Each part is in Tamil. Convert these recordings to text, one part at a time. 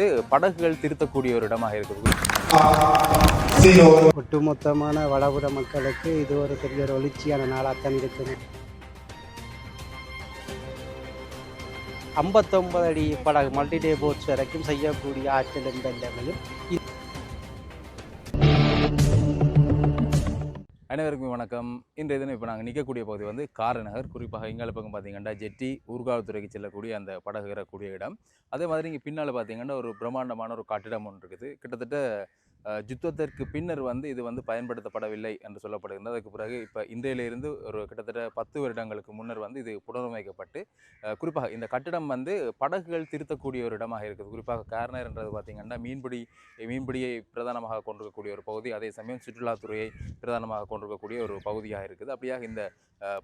வந்து படகுகள் திருத்தக்கூடிய ஒரு இடமாக இருக்குது. ஒட்டுமொத்தமான வடபுற மக்களுக்கு இது ஒரு பெரிய ஒரு எழுச்சியான நாளாகத்தான் இருக்குது. ஐம்பத்தொன்பது அடி படகு மல்டிடே போட்ஸ் வரைக்கும் செய்யக்கூடிய ஆற்றல் எந்த லெவலும் அனைவருக்கும் வணக்கம். இன்றைய தினம் இப்போ நாங்கள் நிற்கக்கூடிய பகுதி வந்து காரநகர். குறிப்பாக எங்கள் பக்கம் பார்த்தீங்கன்னா ஜெட்டி ஊர்காவல்துறைக்கு செல்லக்கூடிய அந்த படகுறக்கூடிய இடம். அதே மாதிரி இங்கே பின்னால் பார்த்தீங்கன்னா ஒரு பிரம்மாண்டமான ஒரு கட்டிடம் ஒன்று இருக்குது. கிட்டத்தட்ட யுத்தத்திற்கு பின்னர் வந்து இது வந்து பயன்படுத்தப்படவில்லை என்று சொல்லப்படுகிறது அதுக்கு பிறகு இப்போ இந்தியிலிருந்து ஒரு கிட்டத்தட்ட பத்து வருடங்களுக்கு முன்னர் வந்து இது புனரமைக்கப்பட்டு குறிப்பாக இந்த கட்டிடம் வந்து படகுகள் திருத்தக்கூடிய ஒரு இடமாக இருக்குது. குறிப்பாக கார்னர்ன்றது பார்த்தீங்கன்னா மீன்பிடி மீன்பிடியை பிரதானமாக கொண்டிருக்கக்கூடிய ஒரு பகுதி அதே சமயம் சுற்றுலாத்துறையை பிரதானமாக கொண்டிருக்கக்கூடிய ஒரு பகுதியாக இருக்குது. அப்படியாக இந்த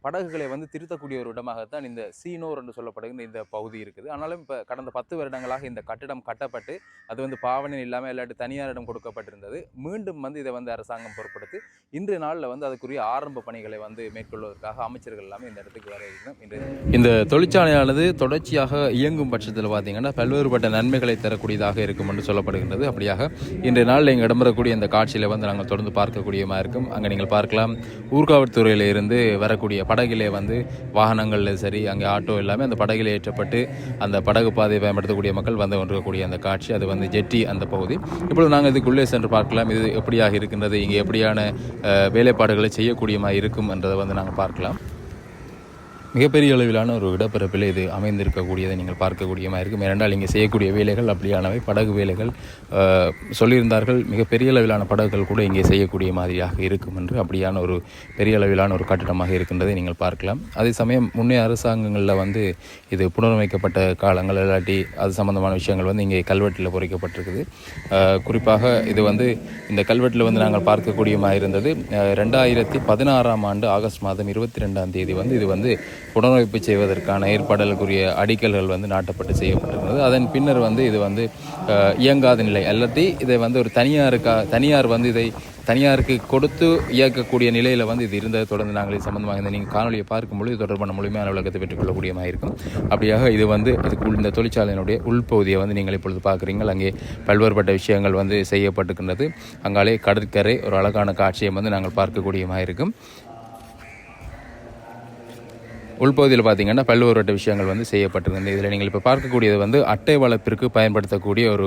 படகுகளை வந்து திருத்தக்கூடிய ஒரு இடமாகத்தான் இந்த சீனோர் என்று சொல்லப்படுகின்ற இந்த பகுதி இருக்குது. ஆனாலும் இப்போ கடந்த பத்து வருடங்களாக இந்த கட்டிடம் கட்டப்பட்டு அது வந்து பாவனை இல்லாமல் இல்லாட்டி தனியாரிடம் கொடுக்கப்பட்டு கொடுக்கப்பட்டிருந்தது மீண்டும் வந்து இதை வந்து அரசாங்கம் பொருட்படுத்தி இன்றைய நாளில் வந்து அதுக்குரிய ஆரம்ப பணிகளை வந்து மேற்கொள்வதற்காக அமைச்சர்கள் எல்லாமே இந்த இடத்துக்கு வர இருக்கிறோம் இன்று இந்த தொழிற்சாலையானது தொடர்ச்சியாக இயங்கும் பட்சத்தில் பார்த்தீங்கன்னா பல்வேறுபட்ட நன்மைகளை தரக்கூடியதாக இருக்கும் என்று சொல்லப்படுகின்றது. அப்படியாக இன்றைய நாளில் இங்கே இடம்பெறக்கூடிய இந்த காட்சியில் வந்து நாங்கள் தொடர்ந்து பார்க்கக்கூடியமாக இருக்கும். அங்கே நீங்கள் பார்க்கலாம். ஊர்காவல்துறையில் இருந்து வரக்கூடிய படகிலே வந்து வாகனங்களில் சரி அங்கே ஆட்டோ எல்லாமே அந்த படகில் ஏற்றப்பட்டு அந்த படகு பாதையை பயன்படுத்தக்கூடிய மக்கள் வந்து கொண்டிருக்கக்கூடிய அந்த காட்சி அது வந்து ஜெட்டி அந்த பகுதி. இப்பொழுது நாங்கள் இதுக்குள்ளே சென்று பார்க்கலாம். இது எப்படியாக இருக்கின்றது? இங்கே எப்படியான வேலைப்பாடுகளை செய்யக்கூடியமா இருக்கும் என்றதை வந்து நாங்கள் பார்க்கலாம். மிகப்பெரிய அளவிலான ஒரு இடப்பரப்பில் இது அமைந்திருக்கக்கூடியதை நீங்கள் பார்க்கக்கூடியமாக இருக்கும். ஏனென்றால் இங்கே செய்யக்கூடிய வேலைகள் அப்படியானவை படகு வேலைகள் சொல்லியிருந்தார்கள். மிகப்பெரிய அளவிலான படகுகள் கூட இங்கே செய்யக்கூடிய மாதிரியாக இருக்கும் என்று அப்படியான ஒரு பெரிய அளவிலான ஒரு கட்டிடமாக இருக்கின்றதை நீங்கள் பார்க்கலாம். அதே சமயம் முன்னே அரசாங்கங்களில் வந்து இது புனரமைக்கப்பட்ட காலங்கள் இல்லாட்டி அது சம்பந்தமான விஷயங்கள் வந்து இங்கே கல்வெட்டில் பொறிக்கப்பட்டிருக்குது. குறிப்பாக இது வந்து இந்த கல்வெட்டில் வந்து நாங்கள் பார்க்கக்கூடியமாக இருந்தது. ரெண்டாயிரத்தி பதினாறாம் ஆண்டு ஆகஸ்ட் மாதம் இருபத்தி ரெண்டாம் தேதி வந்து இது வந்து புனரமைப்பு செய்வதற்கான ஏற்பாடுகளுக்குரிய அடிக்கல்கள் வந்து நாட்டப்பட்டு செய்யப்பட்டிருந்தது. அதன் பின்னர் வந்து இது வந்து இயங்காத நிலை. அல்லது இதை வந்து ஒரு தனியாருக்கா தனியார் வந்து இதை தனியாருக்கு கொடுத்து இயக்கக்கூடிய நிலையில் வந்து இது இருந்ததை தொடர்ந்து நாங்கள் இது சம்பந்தமாக இந்த நீங்கள் காணொலியை பார்க்கும்பொழுது இது தொடர்பான முழுமையான விளக்கத்தை பெற்றுக்கொள்ளக்கூடியமாக இருக்கும். அப்படியாக இது வந்து அதுக்கு இந்த தொழிற்சாலையினுடைய உள்பகுதியை வந்து நீங்கள் இப்பொழுது பார்க்குறீங்கள். அங்கே பல்வேறுபட்ட விஷயங்கள் வந்து செய்யப்பட்டுக்கின்றது அங்காலே கடற்கரை ஒரு அழகான காட்சியை வந்து நாங்கள் பார்க்கக்கூடியமாக இருக்கும். உள்பகுதியில் பார்த்தீங்கன்னா பல்வேறுபட்ட விஷயங்கள் வந்து செய்யப்பட்டிருந்தது. இதில் நீங்கள் இப்போ பார்க்கக்கூடியது வந்து அட்டை வளர்ப்பிற்கு பயன்படுத்தக்கூடிய ஒரு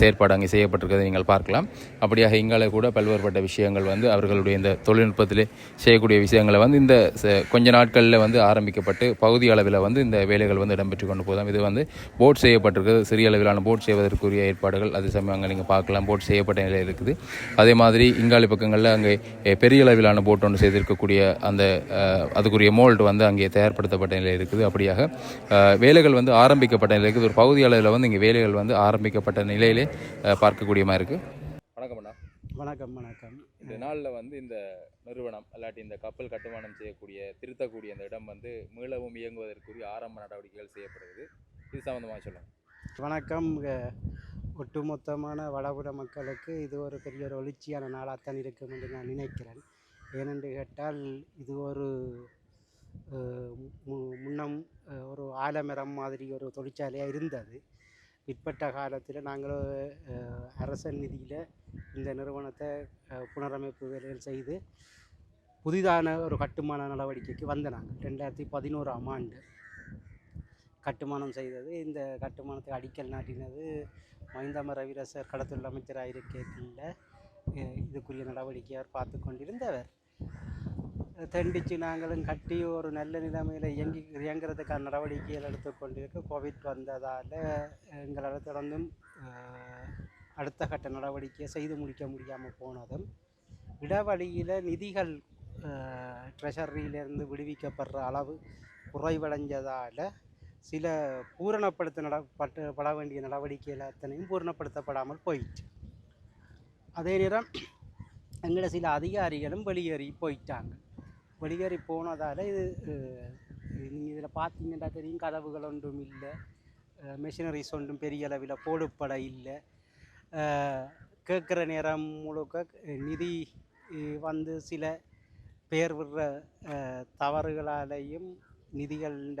செயற்பாடு அங்கே செய்யப்பட்டிருக்கிறதை நீங்கள் பார்க்கலாம். அப்படியாக இங்காலே கூட பல்வேறுபட்ட விஷயங்கள் வந்து அவர்களுடைய இந்த தொழில்நுட்பத்திலே செய்யக்கூடிய விஷயங்களை வந்து இந்த கொஞ்ச நாட்களில் வந்து ஆரம்பிக்கப்பட்டு பகுதி அளவில் வந்து இந்த வேலைகள் வந்து இடம்பெற்று கொண்டு போதும் இது வந்து போட் செய்யப்பட்டிருக்கிறது. சிறிய அளவிலான போட் செய்வதற்குரிய ஏற்பாடுகள். அதே சமயம் அங்கே நீங்கள் பார்க்கலாம் போட் செய்யப்பட்ட நிலையில் இருக்குது. அதே மாதிரி இங்காலி பக்கங்களில் அங்கே பெரிய அளவிலான போட் ஒன்று செய்திருக்கக்கூடிய அந்த அதுக்குரிய மோல்டு வந்து அங்கே தயார்படுத்தப்பட்ட நிலையில் இருக்குது. அப்படியாக வேலைகள் வந்து ஆரம்பிக்கப்பட்ட நிலையில் இருக்குது. ஒரு பகுதி அளவில் வந்து இங்கே வேலைகள் வந்து ஆரம்பிக்கப்பட்ட நிலையிலே அஹ், பார்க்கக்கூடியமா இருக்குது வணக்கம் அண்ணா. வணக்கம் வணக்கம். இந்த நாளில் வந்து இந்த நிறுவனம் அல்லாட்டி இந்த கப்பல் கட்டுமானம் செய்யக்கூடிய திருத்தக்கூடிய இந்த இடம் வந்து மீளவும் இயங்குவதற்குரிய ஆரம்ப நடவடிக்கைகள் செய்யப்படுகிறது. இது சம்மந்தமாக சொல்லுங்கள் வணக்கம். ஒட்டுமொத்தமான வளபுற மக்களுக்கு இது ஒரு பெரிய ஒரு எழுச்சியான நாளாகத்தான் இருக்கும் என்று நான் நினைக்கிறேன். ஏனென்று கேட்டால் இது ஒரு முன்னம் ஒரு ஆலமரம் மாதிரி ஒரு தொழிற்சாலையாக இருந்தது. பிற்பட்ட காலத்தில் நாங்கள் அரச அரசன் நிதியில் இந்த நிறுவனத்தை புனரமைப்பு வேலைகள் செய்து புதிதான ஒரு கட்டுமான நடவடிக்கைக்கு வந்த நாங்கள் ரெண்டாயிரத்தி பதினோராம் ஆண்டு கட்டுமானம் செய்தது. இந்த கட்டுமானத்தை அடிக்கல் நாட்டினது மைந்தம ரவிரசர் கடத்தொழில் அமைச்சராக இருக்கையில் இதுக்குரிய நடவடிக்கையார் பார்த்து கொண்டிருந்தவர். தண்டிச்சு நாங்களும் கட்டி ஒரு நல்ல நிலைமையில் இயங்கி இயங்குறதுக்கான நடவடிக்கைகள் எடுத்துக்கொண்டிருக்க கோவிட் வந்ததால் எங்களால் தொடர்ந்தும் அடுத்த கட்ட நடவடிக்கையை செய்து முடிக்க முடியாமல் போனதும் இடவழியில் நிதிகள் ட்ரெஷரியிலிருந்து விடுவிக்கப்படுற அளவு குறைவடைஞ்சதால் சில பூரணப்படுத்த நடப்பட்டு பட வேண்டிய நடவடிக்கைகள் அத்தனையும் பூரணப்படுத்தப்படாமல் போயிடுச்சு அதே நேரம் எங்களை சில அதிகாரிகளும் வெளியேறி போயிட்டாங்க. வெளியேறி போனதால் இது நீங்கள் இதில் பார்த்தீங்கன்னா தெரியும் கதவுகள் ஒன்றும் இல்லை மெஷினரிஸ் ஒன்றும் பெரிய அளவில் போடுப்பட இல்லை. கேட்குற நேரம் முழுக்க நிதி வந்து சில பேர் விடுற தவறுகளாலேயும் நிதிகளின்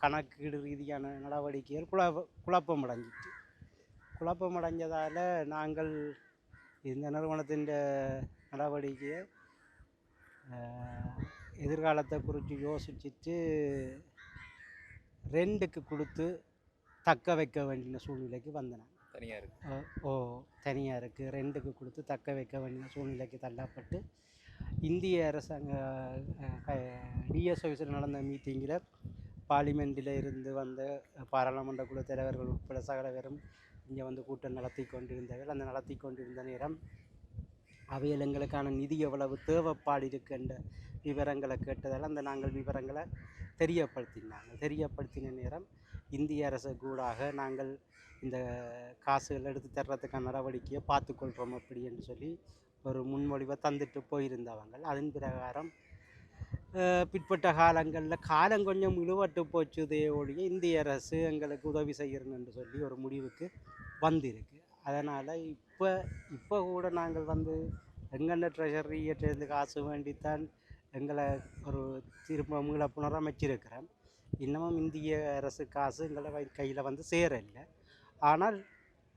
கணக்கீடு ரீதியான நடவடிக்கைகள் குழப்ப குழப்பம் அடைஞ்சிட்டு குழப்பமடைஞ்சதால் நாங்கள் இந்த நிறுவனத்தின் நடவடிக்கையை எதிர்காலத்தை குறித்து யோசிச்சுட்டு ரெண்டுக்கு கொடுத்து தக்க வைக்க வேண்டிய சூழ்நிலைக்கு வந்தேன். தனியாக இருக்கு. ஓ தனியாக இருக்குது ரெண்டுக்கு கொடுத்து தக்க வைக்க வேண்டிய சூழ்நிலைக்கு தள்ளப்பட்டு இந்திய அரசாங்க டிஎஸ் ஆஃபீஸில் நடந்த மீட்டிங்கில் பார்லிமெண்ட்டில் இருந்து வந்த பாராளுமன்ற குழு தலைவர்கள் உட்பட சகல பேரும் இங்கே வந்து கூட்டம் நடத்தி கொண்டிருந்தவர்கள். அந்த நடத்தி கொண்டிருந்த நேரம் அவையில் எங்களுக்கான நிதி எவ்வளவு தேவைப்பாடு இருக்கின்ற விவரங்களை கேட்டதால் அந்த நாங்கள் விவரங்களை தெரியப்படுத்தினாங்க. தெரியப்படுத்தின நேரம் இந்திய அரசு கூடாக நாங்கள் இந்த காசுகள் எடுத்து தர்றதுக்கான நடவடிக்கையை பார்த்துக்கொள்கிறோம் அப்படின்னு சொல்லி ஒரு முன்மொழிவை தந்துட்டு போயிருந்தவங்க. அதன் பிரகாரம் பிற்பட்ட காலங்களில் காலம் கொஞ்சம் இழுவட்டு போச்சுதே ஒழிய இந்திய அரசு எங்களுக்கு உதவி செய்யணும்னு சொல்லி ஒரு முடிவுக்கு வந்திருக்கு. அதனால் இப்போ இப்போ கூட நாங்கள் வந்து எங்கென்ன இயற்றிருந்து காசு வேண்டித்தான் எங்களை ஒரு திரும்ப மீள புனரமைச்சிருக்கிறோம் இன்னமும் இந்திய அரசு காசு எங்களை கையில் வந்து சேரல. ஆனால்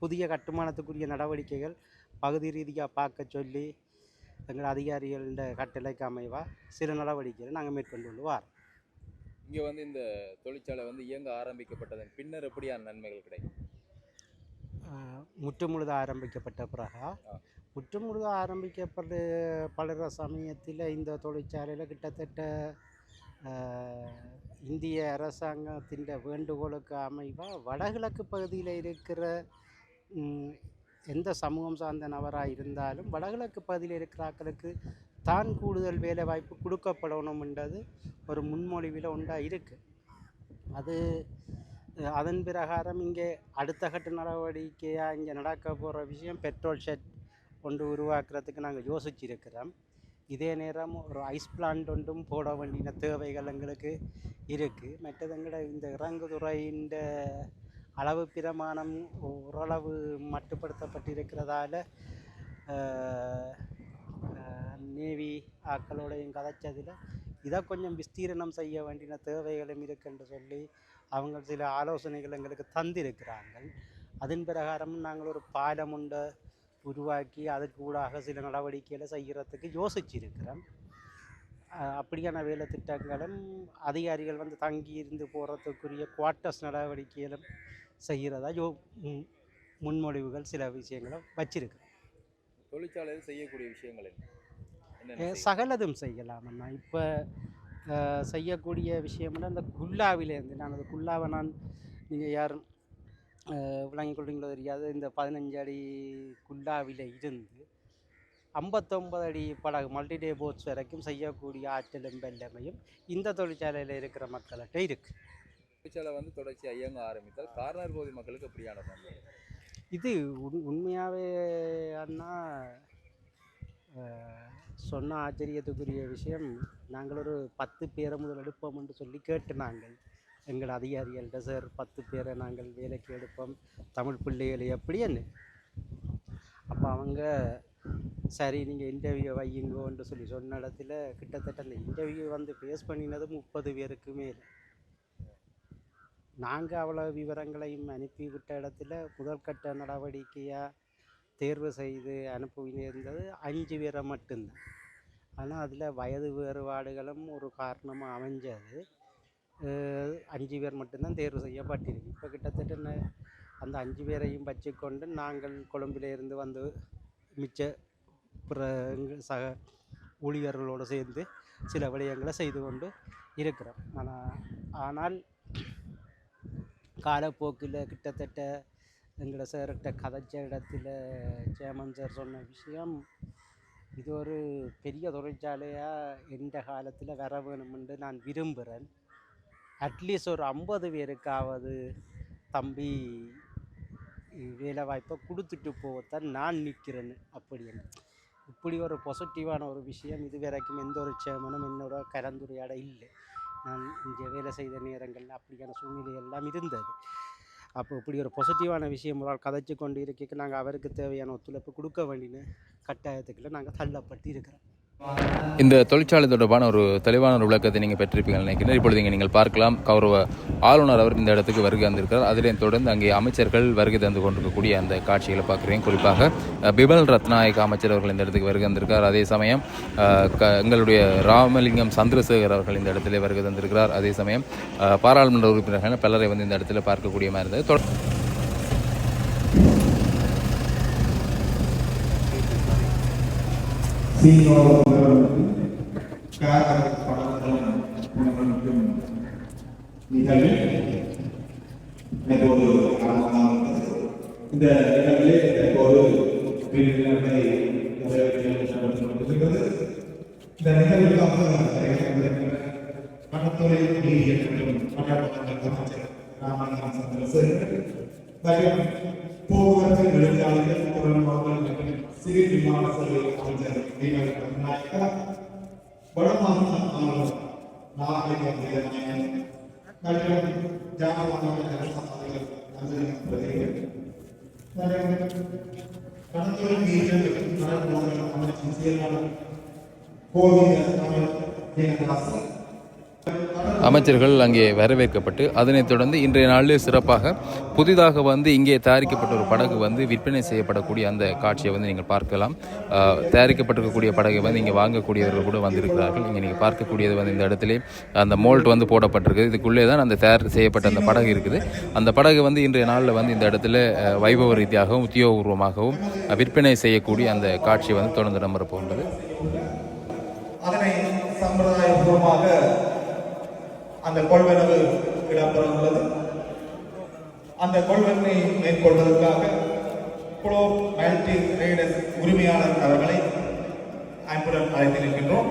புதிய கட்டுமானத்துக்குரிய நடவடிக்கைகள் பகுதி ரீதியாக பார்க்க சொல்லி எங்கள் அதிகாரிகள கட்டளைக்கு அமைவா சில நடவடிக்கைகளை நாங்கள் மேற்கொண்டு கொண்டு வரோம் இங்கே வந்து இந்த தொழிற்சாலை வந்து இயங்க ஆரம்பிக்கப்பட்டதன் பின்னர் எப்படியான நன்மைகள் கிடைக்கும்? ஆஹ் முற்றுமுழுத ஆரம்பிக்கப்பட்ட பிறகா? ஆ. ஆரம்பிக்கப்பட்டு பலர சமயத்தில் இந்த தொழிற்சாலையில் கிட்டத்தட்ட இந்திய அரசாங்கத்தின் வேண்டுகோளுக்கு அமைவாக வடகிழக்கு பகுதியில் இருக்கிற எந்த சமூகம் சார்ந்த நபராக இருந்தாலும் வடகிழக்கு பகுதியில் இருக்கிறாக்களுக்கு தான் கூடுதல் வேலை வாய்ப்பு கொடுக்கப்படணும்ன்றது ஒரு முன்மொழிவில் உண்டாக இருக்குது அது அதன் பிரகாரம் இங்கே அடுத்த கட்ட நடவடிக்கையாக இங்கே நடக்க போகிற விஷயம் பெட்ரோல் ஷெட் ஒன்று உருவாக்குறதுக்கு நாங்கள் யோசிச்சிருக்கிறோம். இதே நேரம் ஒரு ஐஸ் பிளான்ட் ஒன்றும் போட வேண்டிய தேவைகள் எங்களுக்கு இருக்குது மற்றது எங்களோட இந்த இறங்குதுறையின் அளவு பிரமாணம் ஓரளவு மட்டுப்படுத்தப்பட்டிருக்கிறதால நேவி ஆக்களோடையும் கதைச்சதில் இதை கொஞ்சம் விஸ்தீரணம் செய்ய வேண்டிய தேவைகளும் இருக்குன்னு சொல்லி அவங்க சில ஆலோசனைகள் எங்களுக்கு தந்திருக்கிறாங்க. அதன் பிரகாரம் நாங்கள் ஒரு பாலம் உண்டு உருவாக்கி அதுக்கு ஊடாக சில நடவடிக்கைகளை செய்கிறதுக்கு யோசிச்சிருக்கிறோம் அப்படியான வேலை திட்டங்களும் அதிகாரிகள் வந்து தங்கி இருந்து போகிறதுக்குரிய குவார்ட்டர்ஸ் நடவடிக்கைகளும் செய்கிறதா யோ முன்மொழிவுகள் சில விஷயங்களை வச்சிருக்கிறோம் தொழிற்சாலையில் செய்யக்கூடிய விஷயங்கள் என்ன? சகலதும் செய்யலாம் அண்ணா. இப்போ செய்யக்கூடிய விஷயம்னா இந்த குல்லாவிலேருந்து நான் அந்த குல்லாவை நான் நீங்கள் யாரும் அஹ், விளங்கிக் கொள்றீங்களோ தெரியாது. இந்த பதினஞ்சு அடி குல்லாவில இருந்து ஐம்பத்தொம்பது அடி படகு மல்டிடே போட்ஸ் வரைக்கும் செய்யக்கூடிய ஆற்றலும் வெள்ளமையும் இந்த தொழிற்சாலையில் இருக்கிற மக்கள்கிட்ட இருக்குது தொழிற்சாலை வந்து தொடர்ச்சியாக இயங்க ஆரம்பித்தால் கார்னர் பகுதி மக்களுக்கு எப்படியான நன்மை இது உண் உண்மையாகவே அண்ணா சொன்ன ஆச்சரியத்துக்குரிய விஷயம் நாங்கள் ஒரு பத்து பேரை முதல் எடுப்போம்னு சொல்லி கேட்டு நாங்கள் எங்கள் அதிகாரிகள்கிட்ட சார் பத்து பேரை நாங்கள் வேலைக்கு எடுப்போம். தமிழ் பிள்ளைகள் எப்படின்னு? அப்போ அவங்க சரி நீங்கள் இன்டர்வியூ வையுங்கோன்னு சொல்லி சொன்ன இடத்துல கிட்டத்தட்ட அந்த இன்டர்வியூ வந்து ஃபேஸ் பண்ணினது முப்பது பேருக்கு மேலே. நாங்கள் அவ்வளோ விவரங்களையும் அனுப்பிவிட்ட இடத்துல முதற்கட்ட நடவடிக்கையாக தேர்வு செய்து அனுப்பியிருந்தது அஞ்சு பேரை மட்டும்தான். ஆனால் அதில் வயது வேறுபாடுகளும் ஒரு காரணமாக அமைஞ்சது. அஞ்சு பேர் மட்டும்தான் தேர்வு செய்யப்பட்டிருக்கு. இப்போ கிட்டத்தட்ட ந- அந்த அஞ்சு பேரையும் வச்சுக்கொண்டு நாங்கள் கொழும்பிலேருந்து வந்து மிச்ச பிற எங்கள் சக ஊழியர்களோடு சேர்ந்து சில விடயங்களை செய்து கொண்டு இருக்கிறோம். ஆனால் ஆனால் காலப்போக்கில் கிட்டத்தட்ட எங்களை சார்கிட்ட கதைச்ச இடத்துல சேமன் சார் சொன்ன விஷயம் இது ஒரு பெரிய தொழிற்சாலையாக எந்த காலத்தில் வர வேணுமென்று நான் விரும்புகிறேன் அட்லீஸ்ட் ஒரு ஐம்பது பேருக்காவது தம்பி வேலை வாய்ப்பை கொடுத்துட்டு போகத்தான் நான் நிற்கிறேன்னு அப்படின்னு இப்படி ஒரு பாசிட்டிவான ஒரு விஷயம் இது வரைக்கும் எந்த ஒரு சேமனும் என்னோட கலந்துரையாட இல்லை. நான் இங்கே வேலை செய்த நேரங்கள் அப்படியான சூழ்நிலை எல்லாம் இருந்தது. அப்போ இப்படி ஒரு பாசிட்டிவான விஷயம் ஒரு கதைச்சு கொண்டு இருக்க நாங்கள் அவருக்கு தேவையான ஒத்துழைப்பு கொடுக்க வேண்டிய கட்டாயத்துக்குள்ளே நாங்கள் தள்ளப்பட்டு இருக்கிறோம். இந்த தொழிற்சாலை தொடர்பான ஒரு தெளிவான ஒரு விளக்கத்தை நீங்கள் பெற்றிருப்பீங்கன்னு நினைக்கிறேன். இப்பொழுது இங்கே நீங்கள் பார்க்கலாம் கௌரவ ஆளுநர் அவர் இந்த இடத்துக்கு வருகை வந்திருக்கிறார் அதிலையும் தொடர்ந்து அங்கே அமைச்சர்கள் வருகை தந்து கொண்டிருக்கக்கூடிய அந்த காட்சிகளை பார்க்குறேன். குறிப்பாக பிபல் பிமல் ரத்நாயக் அமைச்சர் அவர்கள் இந்த இடத்துக்கு வருகை வந்திருக்கார் அதே சமயம் க- எங்களுடைய ராமலிங்கம் சந்திரசேகர் அவர்கள் இந்த இடத்துல வருகை தந்திருக்கிறார். அதே சமயம் பாராளுமன்ற உறுப்பினர்கள் பலரை வந்து இந்த இடத்துல பார்க்கக்கூடிய மாதிரி இருந்தது. தொட- நிகழ்வில் எனக்கு ஒரு ஆர்வமாக இருந்தது. இந்த நிகழ்விலே எனக்கு ஒரு நிறைவேற்றியிருக்கிறது இந்த நிகழ்வுக்காக கடற்துறை நீதியல் மற்றும் கடற்படங்கள் அமைச்சர் ராமலிங்கம் சந்திரசேகர் மற்றும் போக்குவரத்து நெடுஞ்சாலைகள் துறைமுகங்கள் ಸಿರಿ ನಿವಾಸದಲ್ಲಿ ಅವರನ್ನು ನೀವೆಲ್ಲ ನಾಯಕ ಬಡಮಾನ ಅವರು ನಾಯಕ ದೇವನೇ ಕಳೆದ ಜಾನವಾದ ಜನಸಾಮಾನ್ಯರು ಅಂದರೆ அமைச்சர்கள் அங்கே வரவேற்கப்பட்டு அதனைத் தொடர்ந்து இன்றைய நாளில் சிறப்பாக புதிதாக வந்து இங்கே தயாரிக்கப்பட்ட ஒரு படகு வந்து விற்பனை செய்யப்படக்கூடிய அந்த காட்சியை வந்து நீங்கள் பார்க்கலாம். தயாரிக்கப்பட்டிருக்கக்கூடிய படகை வந்து இங்கே வாங்கக்கூடியவர்கள் கூட வந்திருக்கிறார்கள். இங்கே நீங்கள் பார்க்கக்கூடியது வந்து இந்த இடத்துல அந்த மோல்ட் வந்து போடப்பட்டிருக்கு இதுக்குள்ளே தான் அந்த தயார் செய்யப்பட்ட அந்த படகு இருக்குது. அந்த படகு வந்து இன்றைய நாளில் வந்து இந்த இடத்துல வைபவ ரீதியாகவும் உத்தியோகபூர்வமாகவும் விற்பனை செய்யக்கூடிய அந்த காட்சி வந்து தொடர்ந்து நம்புற போன்றது அதனை சம்பிரதாயபூர்வமாக அந்த கொள்வனவு இடம்பெற உள்ளது. அந்த கொள்வனை மேற்கொள்வதற்காக குளோ மல்டி ட்ரேடர்ஸ் உரிமையாளர் அவர்களை அன்புடன் அழைத்திருக்கின்றோம்.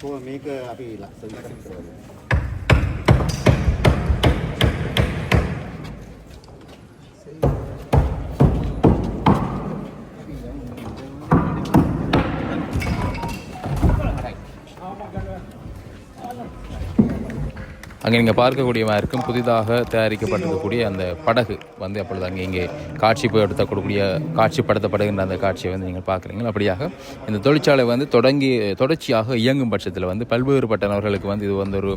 不过没个比你拉伸的 அங்கே நீங்கள் பார்க்கக்கூடியமாக இருக்கும் புதிதாக தயாரிக்கப்பட்டிருக்கக்கூடிய அந்த படகு வந்து அப்பொழுது அங்கே இங்கே காட்சி காட்சிப்படுத்தக்கூடிய காட்சிப்படுத்தப்படுகின்ற அந்த காட்சியை வந்து நீங்கள் பார்க்குறீங்க அப்படியாக இந்த தொழிற்சாலை வந்து தொடங்கி தொடர்ச்சியாக இயங்கும் பட்சத்தில் வந்து பல்வேறுபட்ட நபர்களுக்கு வந்து இது வந்து ஒரு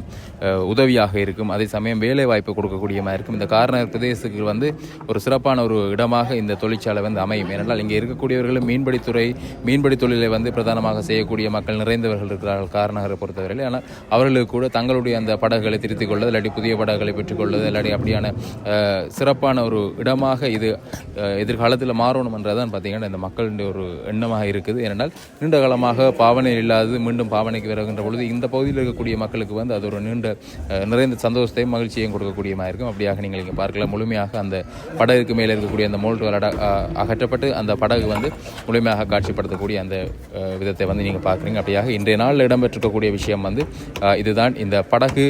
உதவியாக இருக்கும். அதே சமயம் வேலை வாய்ப்பு கொடுக்கக்கூடியமாக இருக்கும் இந்த காரண பிரதேசத்துக்கு வந்து ஒரு சிறப்பான ஒரு இடமாக இந்த தொழிற்சாலை வந்து அமையும். ஏனென்றால் இங்கே இருக்கக்கூடியவர்களும் மீன்பிடித்துறை மீன்பிடி தொழிலை வந்து பிரதானமாக செய்யக்கூடிய மக்கள் நிறைந்தவர்கள் இருக்கிறார்கள் காரணகரை பொறுத்தவரையில். ஆனால் அவர்களுக்கு கூட தங்களுடைய அந்த படகுகளை பயன்படுத்திக் கொள்வது இல்லாட்டி புதிய படங்களை பெற்றுக்கொள்வது இல்லாட்டி அப்படியான சிறப்பான ஒரு இடமாக இது எதிர்காலத்தில் மாறணும் என்றதான் பார்த்தீங்கன்னா இந்த மக்களுடைய ஒரு எண்ணமாக இருக்குது. ஏனென்றால் நீண்ட காலமாக பாவனை இல்லாதது மீண்டும் பாவனைக்கு வருகின்ற பொழுது இந்த பகுதியில் இருக்கக்கூடிய மக்களுக்கு வந்து அது ஒரு நீண்ட நிறைந்த சந்தோஷத்தையும் மகிழ்ச்சியையும் கொடுக்கக்கூடியமாக இருக்கும். அப்படியாக நீங்கள் இங்கே பார்க்கலாம். முழுமையாக அந்த படகுக்கு மேலே இருக்கக்கூடிய அந்த மோல்டு அகற்றப்பட்டு அந்த படகு வந்து முழுமையாக காட்சிப்படுத்தக்கூடிய அந்த விதத்தை வந்து நீங்கள் பார்க்குறீங்க. அப்படியாக இன்றைய நாளில் இடம்பெற்றிருக்கக்கூடிய விஷயம் வந்து இதுதான். இந்த படகு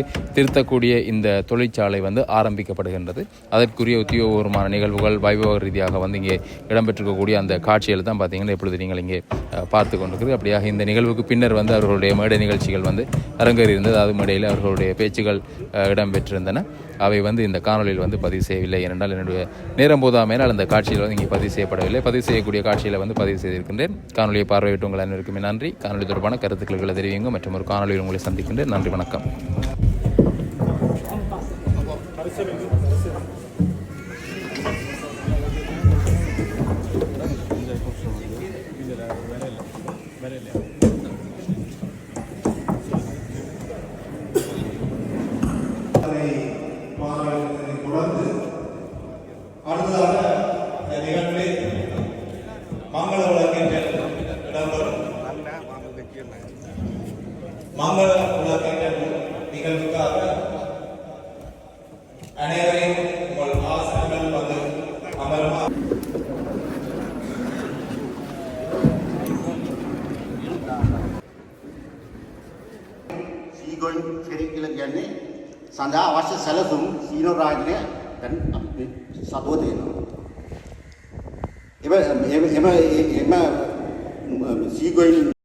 நடத்தக்கூடிய இந்த தொழிற்சாலை வந்து ஆரம்பிக்கப்படுகின்றது. அதற்குரிய உத்தியோகபூர்வமான நிகழ்வுகள் வைபவ ரீதியாக வந்து இங்கே இடம்பெற்றிருக்கக்கூடிய அந்த காட்சிகள் தான் பார்த்தீங்கன்னா இப்பொழுது நீங்கள் இங்கே பார்த்து கொண்டிருக்கிறது. அப்படியாக இந்த நிகழ்வுக்கு பின்னர் வந்து அவர்களுடைய மேடை நிகழ்ச்சிகள் வந்து அரங்கேறி இருந்தது அது மேடையில் அவர்களுடைய பேச்சுகள் இடம்பெற்றிருந்தன. அவை வந்து இந்த காணொலியில் வந்து பதிவு செய்யவில்லை ஏனென்றால் என்னுடைய நேரம் போதாமையினால் அந்த காட்சியில் வந்து இங்கே பதிவு செய்யப்படவில்லை. பதிவு செய்யக்கூடிய காட்சியில் வந்து பதிவு செய்திருக்கின்றேன். காணொலியை பார்வையிட்டு உங்கள் அனைவருக்குமே நன்றி. காணொலி தொடர்பான கருத்துக்களை தெரிவிங்க மற்றும் ஒரு காணொலியில் உங்களை சந்திக்கின்றேன். நன்றி வணக்கம். அதை සීගොන් ෆෙරි කියලා කියන්නේ සඳහා අවශ්‍ය සැලසුම් සීනෝ රාජ්‍යය දැන් අපි සතුව තියෙනවා. එම එම එම සීගොයින්